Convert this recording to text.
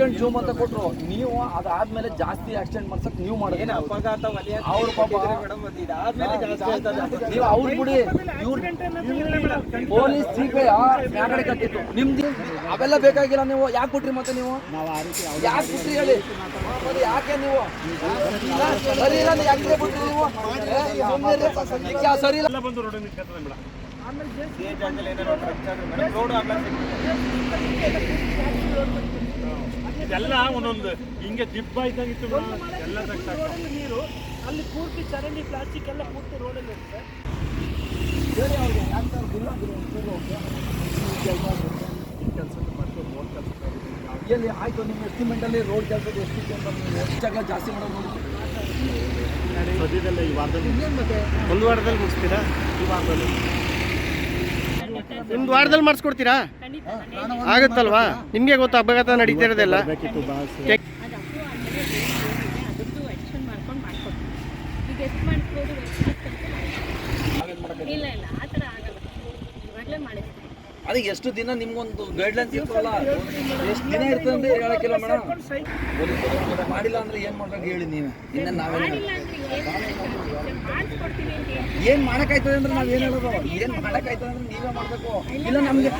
Accident zoom ಅಂತ ಕೊಟ್ರು ನೀವು ಅದಾದ್ಮೇಲೆ ಜಾಸ್ತಿ ಆಕ್ಸಿಡೆಂಟ್ ಮಾಡ್ಸಕ್ ನೀವು ಮಾಡಿದ್ರೆ ಅಪಘಾತ ಅವ್ರು ಪಾಪ ನೀವು ಅವ್ರು ಬಿಡಿ ಇವ್ರು ಪೊಲೀಸ್ ಸಿಬಿಐ ಮ್ಯಾಗಡೆ ಕತ್ತಿತ್ತು ನಿಮ್ದು ಅವೆಲ್ಲ ಬೇಕಾಗಿಲ್ಲ ನೀವು ಯಾಕೆ ಕೊಟ್ರಿ ಮತ್ತೆ ನೀವು? ಯಾಕೆ ಕೊಟ್ರಿ ಹೇಳಿ? ಯಾಕೆ ನೀವು? ಸರಿ ಇಲ್ಲ ಯಾಕೆ ಬಿಟ್ರಿ ನೀವು? ಸರಿ ಇಲ್ಲ? ಟ್ರಕ್ ಆದ್ರೆ ಮೇಡಮ್ ರೋಡ್ ಆಮೇಲೆ ಎಲ್ಲ ಒಂದೊಂದು. ಹಿಂಗೆ ದಿಬ್ಬ ಇದ್ದಾಗಿತ್ತು ಎಲ್ಲ ನೀರು ಅಲ್ಲಿ ಪೂರ್ತಿ ಚರಂಡಿ ಪ್ಲಾಸ್ಟಿಕ್ ಎಲ್ಲ ಪೂರ್ತಿ ರೋಡಲ್ಲಿ ಇರುತ್ತೆ ಹೇಳಿ ಅವ್ರಿಗೆ ಯಾಕೆ ಸರ್ ಬಿಲ್ ಆಗಿರೋ ಒಂಚೂರು ಕೆಲಸ ಮಾಡ್ತೀವಿ ರೋಡ್ ಕೆಲಸ ಎಲ್ಲಿ ಆಯ್ತು ನಿಮ್ಮ ಎಸ್ಟಿಮೇಟಲ್ಲಿ ರೋಡ್ ಕೆಲಸದ ಎಷ್ಟು ಅಂತ ನೀವು ಎಷ್ಟು ಜಾಗ ಜಾಸ್ತಿ ಮಾಡೋದು ನೋಡಿ ಸದ್ಯದಲ್ಲೇ ಈ ವಾರದಲ್ಲಿ. ಒಂದು ವಾರದಲ್ಲಿ ಮುಗಿಸ್ತೀರಾ? ಈ ವಾರದಲ್ಲಿ. ನಿಮ್ದು ವಾರದಲ್ಲಿ ಮಾಡಿಸ್ಕೊಡ್ತೀರಾ? ಆಗುತ್ತಲ್ವಾ? ನಿಮಗೆ ಗೊತ್ತು ಅಪಘಾತ ನಡೀತಾ ಇರೋದಿಲ್ಲ ಅದಕ್ಕೆ ಎಷ್ಟು ದಿನ ನಿಮ್ಗೊಂದು ಗೈಡ್ಲೈನ್ಸ್ ಇರ್ತಲ್ಲ ಎಷ್ಟು ದಿನ ಇರ್ತದೆ ಅಂತ ಹೇಳಕ್ಕಿಲ್ಲ ಮೇಡಮ್? ಮಾಡಿಲ್ಲ ಅಂದ್ರೆ ಏನ್ ಮಾಡ್ಬೇಕು ಹೇಳಿ ನೀವೇ? ಇನ್ನ ನಾವೇನು ಏನ್ ಮಾಡಕ್ಕಾಯ್ತದೆ ಅಂದ್ರೆ ನಾವ್ ಏನ್ ಹೇಳೋದು ಏನ್ ಮಾಡಕ್ಕಾಯ್ತದೆ ಅಂದ್ರೆ ನೀವೇ ಮಾಡ್ಬೇಕು. ಇಲ್ಲ ನಮ್ಗೆ